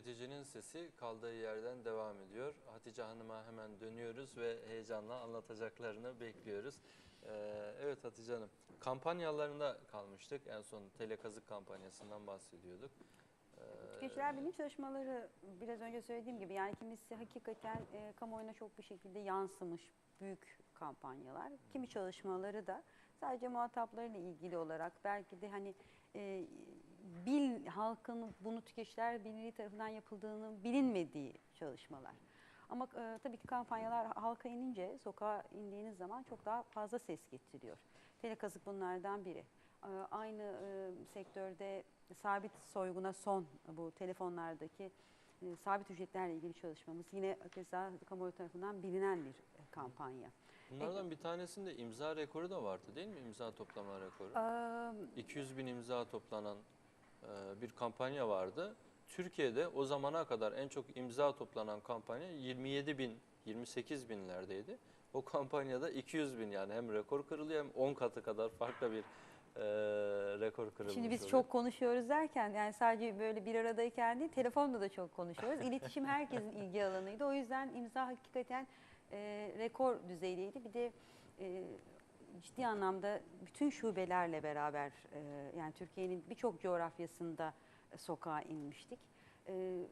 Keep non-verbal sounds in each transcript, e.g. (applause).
tüketicinin sesi kaldığı yerden devam ediyor. Hatice Hanım'a hemen dönüyoruz ve heyecanla anlatacaklarını bekliyoruz. Ee, evet Hatice Hanım, kampanyalarında kalmıştık. En son telekazık kampanyasından bahsediyorduk. Ee, Tüketiciler bilim çalışmaları biraz önce söylediğim gibi yani kimisi hakikaten e, kamuoyuna çok bir şekilde yansımış büyük kampanyalar. Kimi çalışmaları da sadece muhataplarıyla ilgili olarak belki de hani e, bil halkın bunu tüketiciler birliği tarafından yapıldığını bilinmediği çalışmalar. Ama e, tabii ki kampanyalar halka inince, sokağa indiğiniz zaman çok daha fazla ses getiriyor. Telekazık bunlardan biri. E, aynı e, sektörde sabit soyguna son bu telefonlardaki e, sabit ücretlerle ilgili çalışmamız yine keza kamuoyu tarafından bilinen bir e, kampanya. Bunlardan bir tanesinde imza rekoru da vardı değil mi? İmza toplama rekoru. Ee, 200 bin imza toplanan e, bir kampanya vardı. Türkiye'de o zamana kadar en çok imza toplanan kampanya 27 bin, 28 binlerdeydi. O kampanyada 200 bin yani hem rekor kırılıyor hem 10 katı kadar farklı bir e, rekor kırılmış Şimdi biz oluyor. çok konuşuyoruz derken yani sadece böyle bir aradayken değil telefonda da çok konuşuyoruz. İletişim herkesin ilgi alanıydı. O yüzden imza hakikaten e, rekor düzeydeydi. Bir de e, ciddi anlamda bütün şubelerle beraber e, yani Türkiye'nin birçok coğrafyasında e, sokağa inmiştik. E,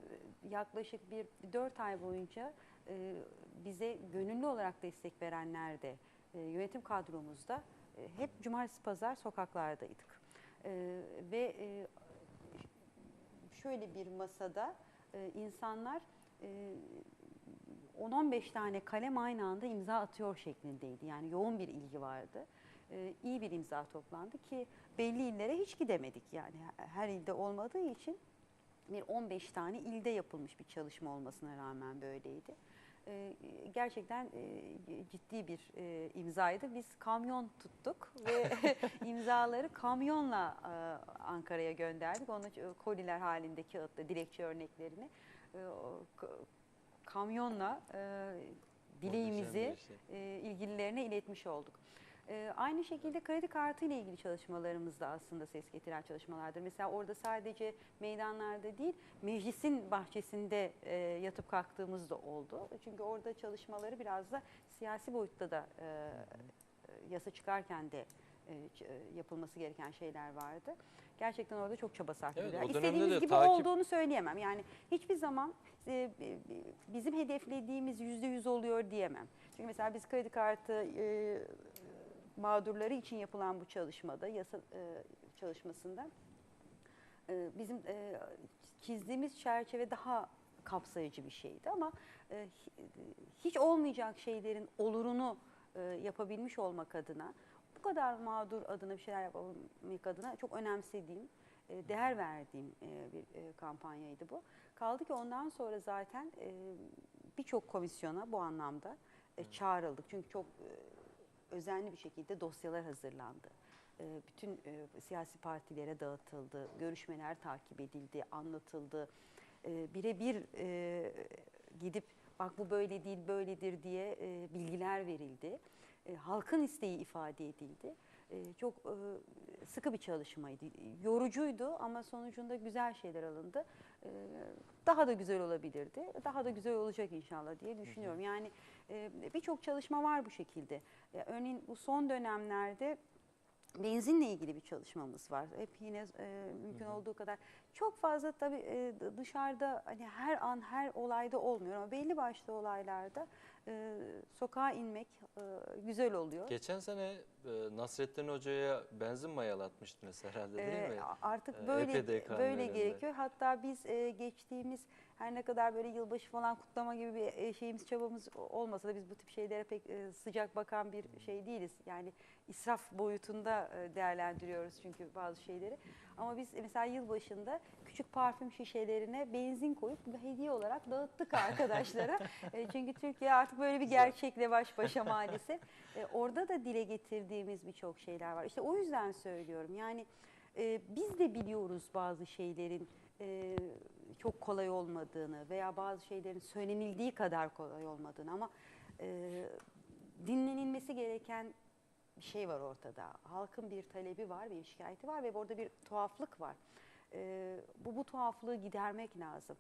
yaklaşık bir dört ay boyunca e, bize gönüllü olarak destek verenler de e, yönetim kadromuzda e, hep cumartesi pazar sokaklardaydık. E, ve e, şöyle bir masada e, insanlar e, 10-15 tane kalem aynı anda imza atıyor şeklindeydi. Yani yoğun bir ilgi vardı. E, iyi bir imza toplandı ki belli illere hiç gidemedik. Yani her ilde olmadığı için bir 15 tane ilde yapılmış bir çalışma olmasına rağmen böyleydi. E, gerçekten e, ciddi bir e, imzaydı. Biz kamyon tuttuk ve (laughs) imzaları kamyonla e, Ankara'ya gönderdik. Onu e, koliler halinde kağıtla dilekçe örneklerini e, kamyonla e, dileğimizi şey. e, ilgililerine iletmiş olduk. E, aynı şekilde kredi kartı ile ilgili çalışmalarımız da aslında ses getiren çalışmalardır. Mesela orada sadece meydanlarda değil, meclisin bahçesinde e, yatıp kalktığımız da oldu. Çünkü orada çalışmaları biraz da siyasi boyutta da e, e, yasa çıkarken de yapılması gereken şeyler vardı. Gerçekten orada çok çaba sarf Evet, ediyorlar. İstediğimiz gibi takip- olduğunu söyleyemem. Yani hiçbir zaman e, e, bizim hedeflediğimiz yüzde yüz oluyor diyemem. Çünkü mesela biz kredi kartı e, mağdurları için yapılan bu çalışmada, yasa e, çalışmasında e, bizim e, çizdiğimiz çerçeve daha kapsayıcı bir şeydi ama e, hi- hiç olmayacak şeylerin olurunu e, yapabilmiş olmak adına bu kadar mağdur adına bir şeyler yapabilmek adına çok önemsediğim, e, değer verdiğim e, bir e, kampanyaydı bu. Kaldı ki ondan sonra zaten e, birçok komisyona bu anlamda e, çağrıldık. Çünkü çok e, özenli bir şekilde dosyalar hazırlandı. E, Bütün e, siyasi partilere dağıtıldı, görüşmeler takip edildi, anlatıldı. E, Birebir e, gidip bak bu böyle değil böyledir diye e, bilgiler verildi. E, Halkın isteği ifade edildi. E, Çok e, sıkı bir çalışmaydı. Yorucuydu ama sonucunda güzel şeyler alındı. E, Daha da güzel olabilirdi. Daha da güzel olacak inşallah diye düşünüyorum. Yani e, birçok çalışma var bu şekilde. E, Örneğin bu son dönemlerde benzinle ilgili bir çalışmamız var. Hep yine e, mümkün olduğu kadar çok fazla tabii e, dışarıda hani her an her olayda olmuyor ama belli başlı olaylarda sokağa inmek güzel oluyor. Geçen sene Nasrettin Hoca'ya benzin mayalatmıştınız herhalde değil Ee, mi? Artık Ee, böyle böyle gerekiyor. Hatta biz e, geçtiğimiz her ne kadar böyle yılbaşı falan kutlama gibi bir e, şeyimiz çabamız olmasa da biz bu tip şeylere pek e, sıcak bakan bir şey değiliz. Yani israf boyutunda e, değerlendiriyoruz çünkü bazı şeyleri. Ama biz mesela yılbaşında küçük parfüm şişelerine benzin koyup hediye olarak dağıttık arkadaşlara. (laughs) E, çünkü Türkiye artık böyle bir gerçekle baş başa maalesef. E, orada da dile getirdiğimiz birçok şeyler var. İşte o yüzden söylüyorum. Yani e, biz de biliyoruz bazı şeylerin e, çok kolay olmadığını veya bazı şeylerin söylenildiği kadar kolay olmadığını ama e, dinlenilmesi gereken bir şey var ortada. Halkın bir talebi var, bir şikayeti var ve burada bir tuhaflık var. E, bu bu tuhaflığı gidermek lazım.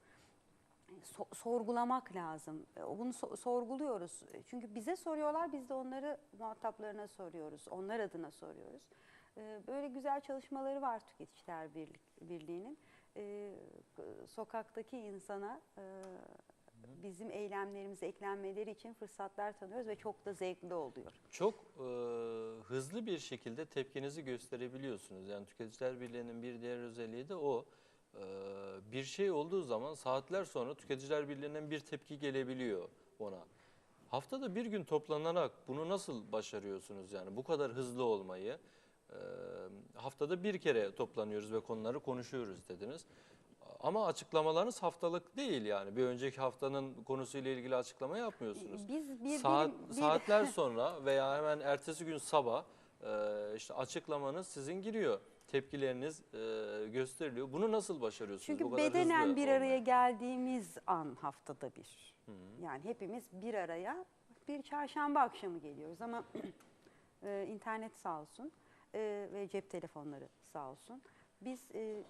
So- sorgulamak lazım. E, Bunu so- sorguluyoruz. E, Çünkü bize soruyorlar, biz de onları muhataplarına soruyoruz. Onlar adına soruyoruz. E, Böyle güzel çalışmaları var Tüketiciler Birliği'nin. Sokaktaki insana bizim eylemlerimize eklenmeleri için fırsatlar tanıyoruz ve çok da zevkli oluyor. Çok e, hızlı bir şekilde tepkinizi gösterebiliyorsunuz. Yani Tüketiciler Birliği'nin bir diğer özelliği de o. E, bir şey olduğu zaman saatler sonra Tüketiciler Birliği'nden bir tepki gelebiliyor ona. Haftada bir gün toplanarak bunu nasıl başarıyorsunuz yani bu kadar hızlı olmayı? E, haftada bir kere toplanıyoruz ve konuları konuşuyoruz dediniz. Ama açıklamalarınız haftalık değil yani. Bir önceki haftanın konusuyla ilgili açıklama yapmıyorsunuz. Biz bir, Saat, birim- bir- saatler (laughs) sonra veya hemen ertesi gün sabah e, işte açıklamanız sizin giriyor. Tepkileriniz e, gösteriliyor. Bunu nasıl başarıyorsunuz? Çünkü bu kadar bedenen bir araya geldiğimiz an haftada bir. Hı. Yani hepimiz bir araya bir çarşamba akşamı geliyoruz ama (clears throat) e, internet sağ olsun e, ve cep telefonları sağ olsun. Biz e,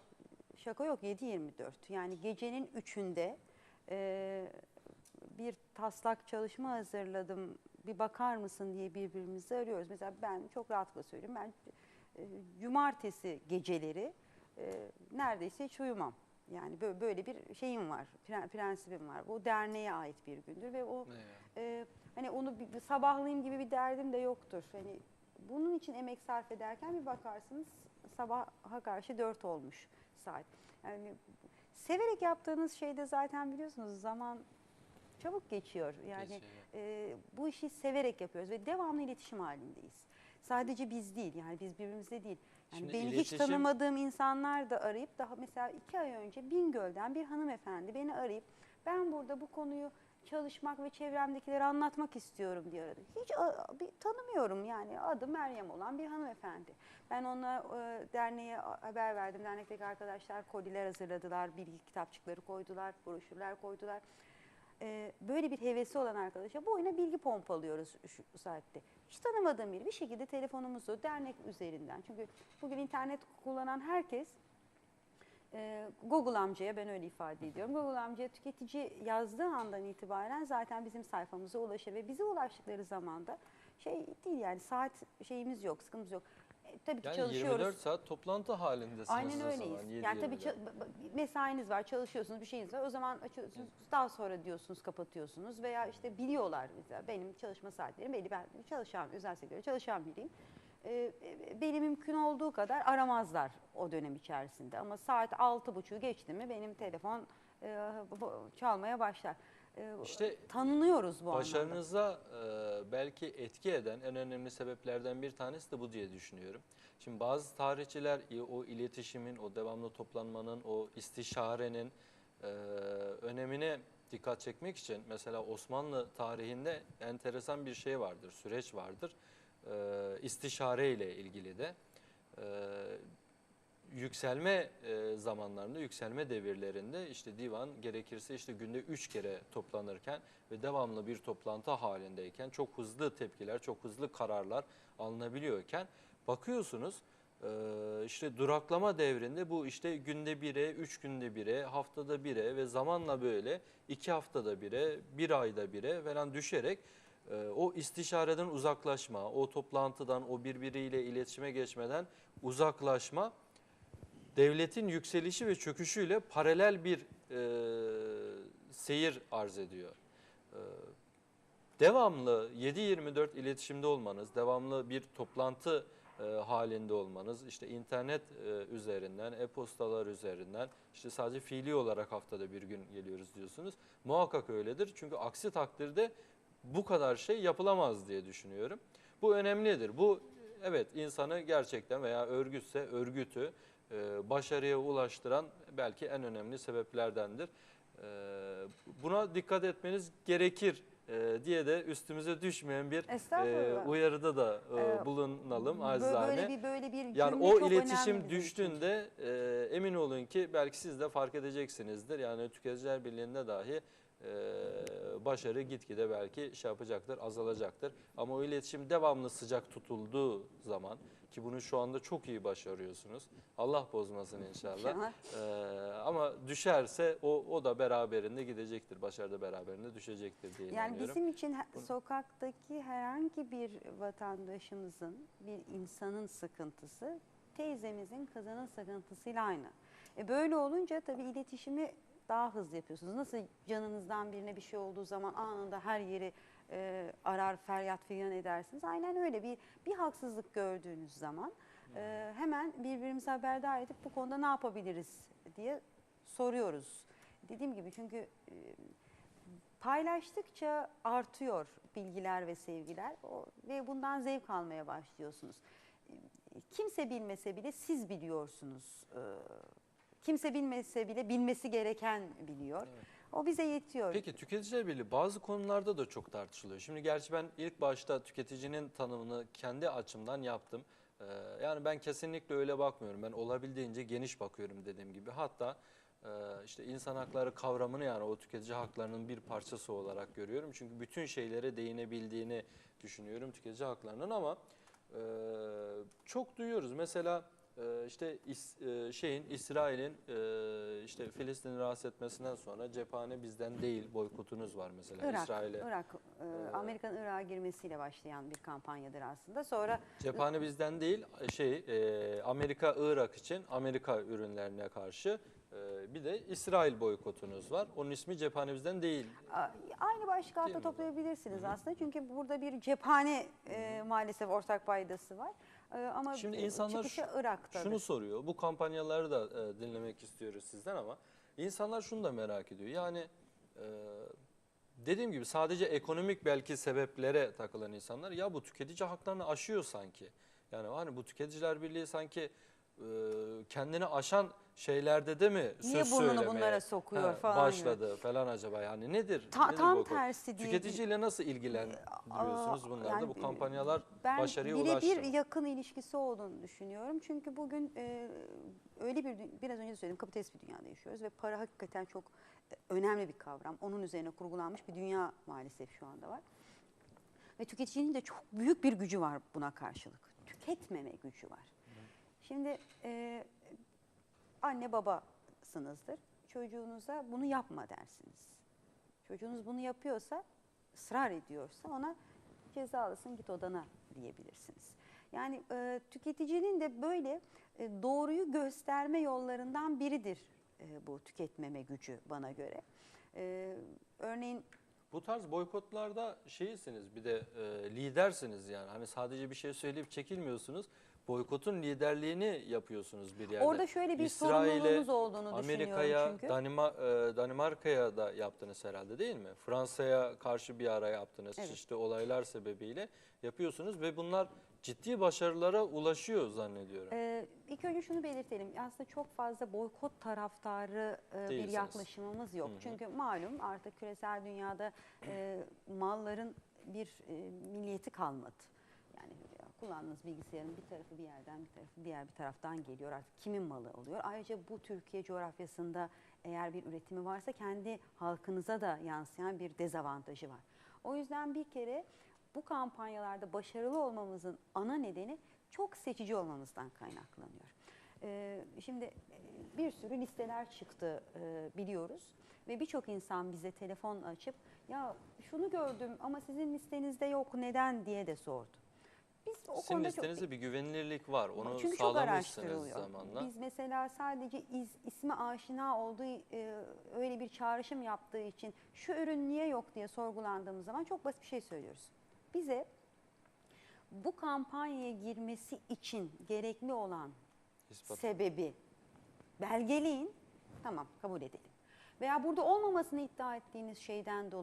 şaka yok 7-24 yani gecenin üçünde e, bir taslak çalışma hazırladım bir bakar mısın diye birbirimizi arıyoruz. Mesela ben çok rahatlıkla söyleyeyim ben e, cumartesi geceleri e, neredeyse hiç uyumam. Yani bö- böyle bir şeyim var, pren- prensibim var. Bu derneğe ait bir gündür ve o e, hani onu bir, bir sabahlayayım gibi bir derdim de yoktur. Hani bunun için emek sarf ederken bir bakarsınız sabaha karşı dört olmuş saat. Yani severek yaptığınız şeyde zaten biliyorsunuz zaman çabuk geçiyor. Yani Geçiyor. e, bu işi severek yapıyoruz ve devamlı iletişim halindeyiz. Sadece biz değil yani biz birbirimizle değil. Yani Şimdi beni hiç iletişim- tanımadığım insanlar da arayıp daha mesela iki ay önce Bingöl'den bir hanımefendi beni arayıp ben burada bu konuyu çalışmak ve çevremdekileri anlatmak istiyorum diye aradı. Hiç a- bir, tanımıyorum yani adı Meryem olan bir hanımefendi. Ben ona e, derneğe a- haber verdim. Dernekteki arkadaşlar koliler hazırladılar, bilgi kitapçıkları koydular, broşürler koydular. E, böyle bir hevesi olan arkadaşa bu oyuna bilgi pompalıyoruz şu saatte. Hiç tanımadığım biri bir şekilde telefonumuzu dernek üzerinden. Çünkü bugün internet kullanan herkes e, Google amcaya ben öyle ifade ediyorum. Google amcaya tüketici yazdığı andan itibaren zaten bizim sayfamıza ulaşır ve bize ulaştıkları zaman da şey değil yani saat şeyimiz yok, sıkıntımız yok. Tabii ki Yani çalışıyoruz. 24 saat toplantı halindesiniz Aynen öyleyiz. zaman. Yani tabii 7-24. ça- b- b- mesainiz var, çalışıyorsunuz, bir şeyiniz var. O zaman açıyorsunuz, daha sonra diyorsunuz, kapatıyorsunuz veya işte biliyorlar mesela benim çalışma saatlerim belli. Ben çalışan, özel sektörde çalışan biriyim. Ee, e, beni mümkün olduğu kadar aramazlar o dönem içerisinde. Ama saat altı buçuğu geçti mi benim telefon e, çalmaya başlar. İşte tanınıyoruz bu anlamda. Başarınıza e, belki etki eden en önemli sebeplerden bir tanesi de bu diye düşünüyorum. Şimdi bazı tarihçiler o iletişimin, o devamlı toplanmanın, o istişarenin e, önemine dikkat çekmek için mesela Osmanlı tarihinde enteresan bir şey vardır, süreç vardır. E, istişare ile ilgili de. E, yükselme e, zamanlarında, yükselme devirlerinde işte divan gerekirse işte günde üç kere toplanırken ve devamlı bir toplantı halindeyken çok hızlı tepkiler, çok hızlı kararlar alınabiliyorken bakıyorsunuz e, işte duraklama devrinde bu işte günde bire, üç günde bire, haftada bire ve zamanla böyle iki haftada bire, bir ayda bire falan düşerek e, o istişareden uzaklaşma, o toplantıdan, o birbiriyle iletişime geçmeden uzaklaşma devletin yükselişi ve çöküşüyle paralel bir e, seyir arz ediyor. E, devamlı 7-24 iletişimde olmanız, devamlı bir toplantı e, halinde olmanız, işte internet e, üzerinden, e-postalar üzerinden, işte sadece fiili olarak haftada bir gün geliyoruz diyorsunuz. Muhakkak öyledir. Çünkü aksi takdirde bu kadar şey yapılamaz diye düşünüyorum. Bu önemlidir. Bu evet insanı gerçekten veya örgütse örgütü başarıya ulaştıran belki en önemli sebeplerdendir. E, buna dikkat etmeniz gerekir e, diye de üstümüze düşmeyen bir e, uyarıda da e, bulunalım acizane. Böyle bir böyle bir Yani o iletişim düştüğünde e, emin olun ki belki siz de fark edeceksinizdir. Yani Tüketiciler Birliği'nde dahi e, başarı gitgide belki şey yapacaktır, azalacaktır. Ama o iletişim devamlı sıcak tutulduğu zaman ki bunu şu anda çok iyi başarıyorsunuz. Allah bozmasın inşallah. Ee, ama düşerse o o da beraberinde gidecektir. Başarı da beraberinde düşecektir diye Yani inanıyorum. bizim için he- sokaktaki herhangi bir vatandaşımızın, bir insanın sıkıntısı teyzemizin kızının sıkıntısıyla aynı. E böyle olunca tabii iletişimi daha hızlı yapıyorsunuz. Nasıl canınızdan birine bir şey olduğu zaman anında her yeri e, arar feryat figan edersiniz. Aynen öyle bir bir haksızlık gördüğünüz zaman e, hemen birbirimize haberdar edip bu konuda ne yapabiliriz diye soruyoruz. Dediğim gibi çünkü e, paylaştıkça artıyor bilgiler ve sevgiler o, ve bundan zevk almaya başlıyorsunuz. Kimse bilmese bile siz biliyorsunuz. Ee, Kimse bilmese bile bilmesi gereken biliyor. O bize yetiyor. Peki tüketiciler birliği bazı konularda da çok tartışılıyor. Şimdi gerçi ben ilk başta tüketicinin tanımını kendi açımdan yaptım. Ee, yani ben kesinlikle öyle bakmıyorum. Ben olabildiğince geniş bakıyorum dediğim gibi. Hatta e, işte insan hakları kavramını yani o tüketici haklarının bir parçası olarak görüyorum. Çünkü bütün şeylere değinebildiğini düşünüyorum tüketici haklarının ama e, çok duyuyoruz. Mesela işte İs- e, şeyin İsrail'in e, işte Filistin'i rahatsız etmesinden sonra cephane bizden değil boykotunuz var mesela Irak, İsrail'e. Irak, e, Amerika'nın Irak'a girmesiyle başlayan bir kampanyadır aslında. Sonra Cephane bizden değil şey e, Amerika Irak için Amerika ürünlerine karşı e, bir de İsrail boykotunuz var. Onun ismi cephane bizden değil. aynı başlık altında toplayabilirsiniz aslında. Çünkü burada bir cephane e, maalesef ortak paydası var. E, ama Şimdi e, insanlar şu- Irak'tadır. Şunu soruyor. Bu kampanyaları da e, dinlemek istiyoruz sizden ama insanlar şunu da merak ediyor. Yani e, dediğim gibi sadece ekonomik belki sebeplere takılan insanlar ya bu tüketici haklarını aşıyor sanki. Yani hani bu tüketiciler birliği sanki e, kendini aşan şeylerde de mi Niye söz burnunu söylemeye bunlara sokuyor he, falan başladı falan acaba yani nedir? Ta- nedir tam boykot? tersi diye- Tüketiciyle nasıl ilgilendiriyorsunuz bunlarda? yani bu kampanyalar ben başarıya birebir ulaştı. mı? yakın ilişkisi olduğunu düşünüyorum. Çünkü bugün e, öyle bir biraz önce de söyledim kapitalist bir dünyada yaşıyoruz ve para hakikaten çok e, önemli bir kavram. Onun üzerine kurgulanmış bir dünya maalesef şu anda var. Ve tüketicinin de çok büyük bir gücü var buna karşılık. Tüketmeme gücü var. Şimdi e, anne babasınızdır. Çocuğunuza bunu yapma dersiniz. Çocuğunuz bunu yapıyorsa, ısrar ediyorsa ona cezalısın git odana diyebilirsiniz. Yani e, tüketicinin de böyle e, doğruyu gösterme yollarından biridir e, bu tüketmeme gücü bana göre. E, örneğin Bu tarz boykotlarda şeysiniz bir de e, lidersiniz yani. Hani sadece bir şey söyleyip çekilmiyorsunuz. Boykotun liderliğini yapıyorsunuz bir yerde. orada şöyle bir İsrail'e, sorumluluğunuz olduğunu Amerika'ya, çünkü. Danima, e, Danimarka'ya da yaptınız herhalde değil mi? Fransa'ya karşı bir ara yaptınız. Evet. İşte olaylar sebebiyle yapıyorsunuz ve bunlar ciddi başarılara ulaşıyor zannediyorum. Ee, ilk önce şunu belirtelim. Aslında çok fazla boykot taraftarı e, bir yaklaşımımız yok. Hı hı. Çünkü malum artık küresel dünyada e, malların bir e, milliyeti kalmadı. Kullandığınız bilgisayarın bir tarafı bir yerden bir tarafı diğer bir taraftan geliyor. Artık kimin malı oluyor? Ayrıca bu Türkiye coğrafyasında eğer bir üretimi varsa kendi halkınıza da yansıyan bir dezavantajı var. O yüzden bir kere bu kampanyalarda başarılı olmamızın ana nedeni çok seçici olmamızdan kaynaklanıyor. Ee, şimdi e, bir sürü listeler çıktı e, biliyoruz ve birçok insan bize telefon açıp ya şunu gördüm ama sizin listenizde yok neden diye de sordu. Biz o Sizin konuda çok listenizde bir güvenilirlik var. Onu çünkü çok sağlamışsınız zamanla. Biz mesela sadece iz, ismi aşina olduğu e, öyle bir çağrışım yaptığı için şu ürün niye yok diye sorgulandığımız zaman çok basit bir şey söylüyoruz. Bize bu kampanyaya girmesi için gerekli olan İspat. sebebi belgeleyin tamam kabul edelim. Veya burada olmamasını iddia ettiğiniz şeyden dolayı